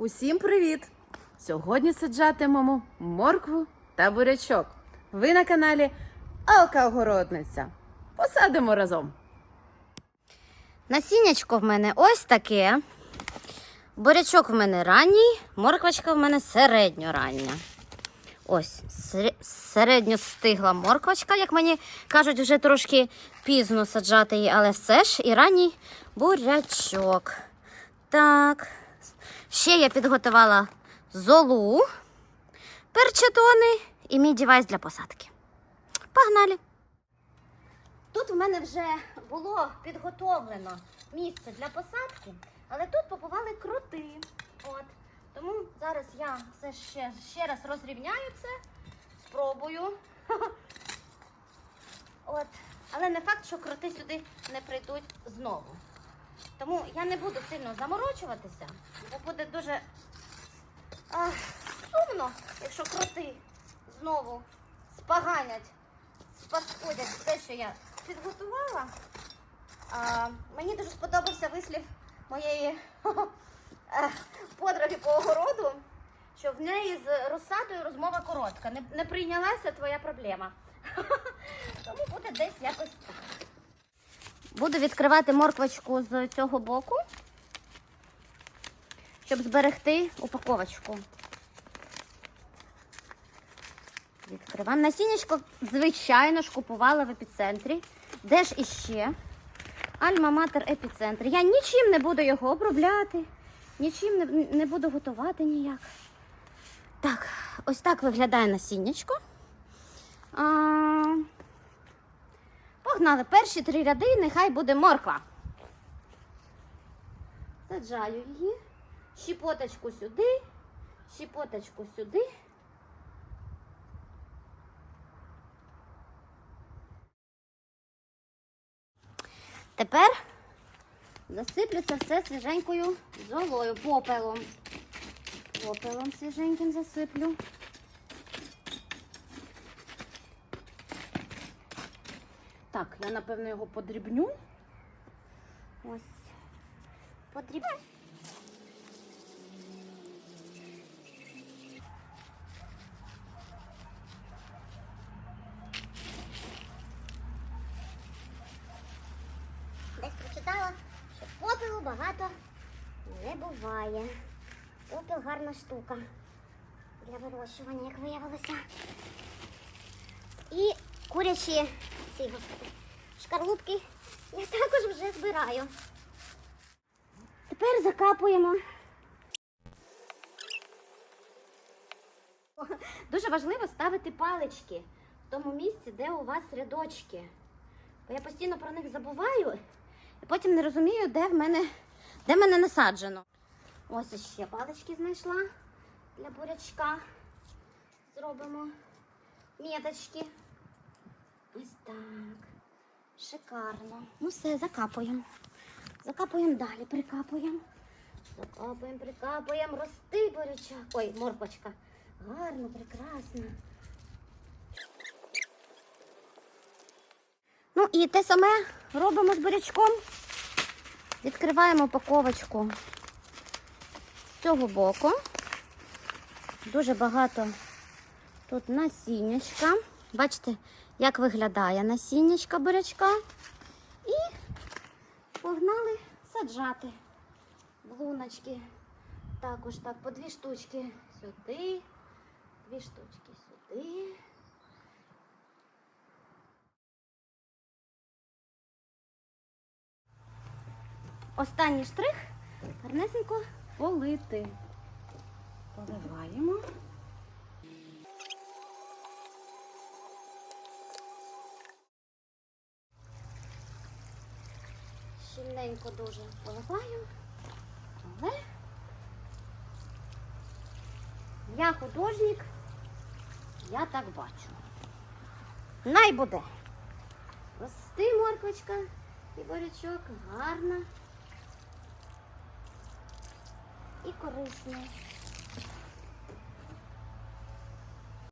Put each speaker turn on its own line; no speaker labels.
Усім привіт! Сьогодні саджатимемо моркву та бурячок. Ви на каналі Алка Огородниця. Посадимо разом.
Насіннячко в мене ось таке. Бурячок в мене ранній, морквочка в мене середньорання. Ось сер- середньостигла морквочка, як мені кажуть, вже трошки пізно саджати її, але все ж і ранній бурячок. Так. Ще я підготувала золу, перчетони і мій девайс для посадки. Погнали! Тут в мене вже було підготовлено місце для посадки, але тут побували кроти. От. Тому зараз я все ще, ще раз розрівняю це, спробую. От. Але не факт, що кроти сюди не прийдуть знову. Тому я не буду сильно заморочуватися, бо буде дуже а, сумно, якщо кроти знову споганять спаскудять те, що я підготувала. А, мені дуже сподобався вислів моєї е, подруги по огороду, що в неї з розсадою розмова коротка. Не, не прийнялася твоя проблема. Тому буде десь якось так. Буду відкривати морквочку з цього боку, щоб зберегти упаковочку. Відкриваємо. Насіннячко, звичайно ж, купувала в епіцентрі. Де ж іще? Альма-матер епіцентр. Я нічим не буду його обробляти, нічим не, не буду готувати ніяк. Так, ось так виглядає насіннячко. А, погнали. Перші три ряди, нехай буде морква. Саджаю її. Щіпоточку сюди, щіпоточку сюди. Тепер засиплю це все свіженькою золою, попелом. Попелом свіженьким засиплю.
Так, я напевно його подрібню.
Ось. Подріб... Десь прочитала, що попелу багато не буває. Попел гарна штука для вирощування, як виявилося. І курячі ці господи, шкарлупки я також вже збираю. Тепер закапуємо. Дуже важливо ставити палички в тому місці, де у вас рядочки. Бо я постійно про них забуваю і потім не розумію, де в мене, де мене насаджено. Ось іще палички знайшла для бурячка. Зробимо міточки. Ось так. Шикарно. Ну все, закапуємо. Закапуємо далі, прикапуємо. Закапуємо, прикапуємо. Рости бурячок. Ой, морквочка. Гарно, прекрасно. Ну і те саме робимо з бурячком. Відкриваємо упаковочку з цього боку. Дуже багато тут насіннячка. Бачите, як виглядає насіннячка бурячка. І погнали саджати в луночки. Також так, по дві штучки сюди, дві штучки сюди. Останній штрих гарнесенько
Полити. Поливаємо.
Щільненько дуже поливаю. Але я художник, я так бачу. Най буде. Рости морквочка і борячок гарна і корисна.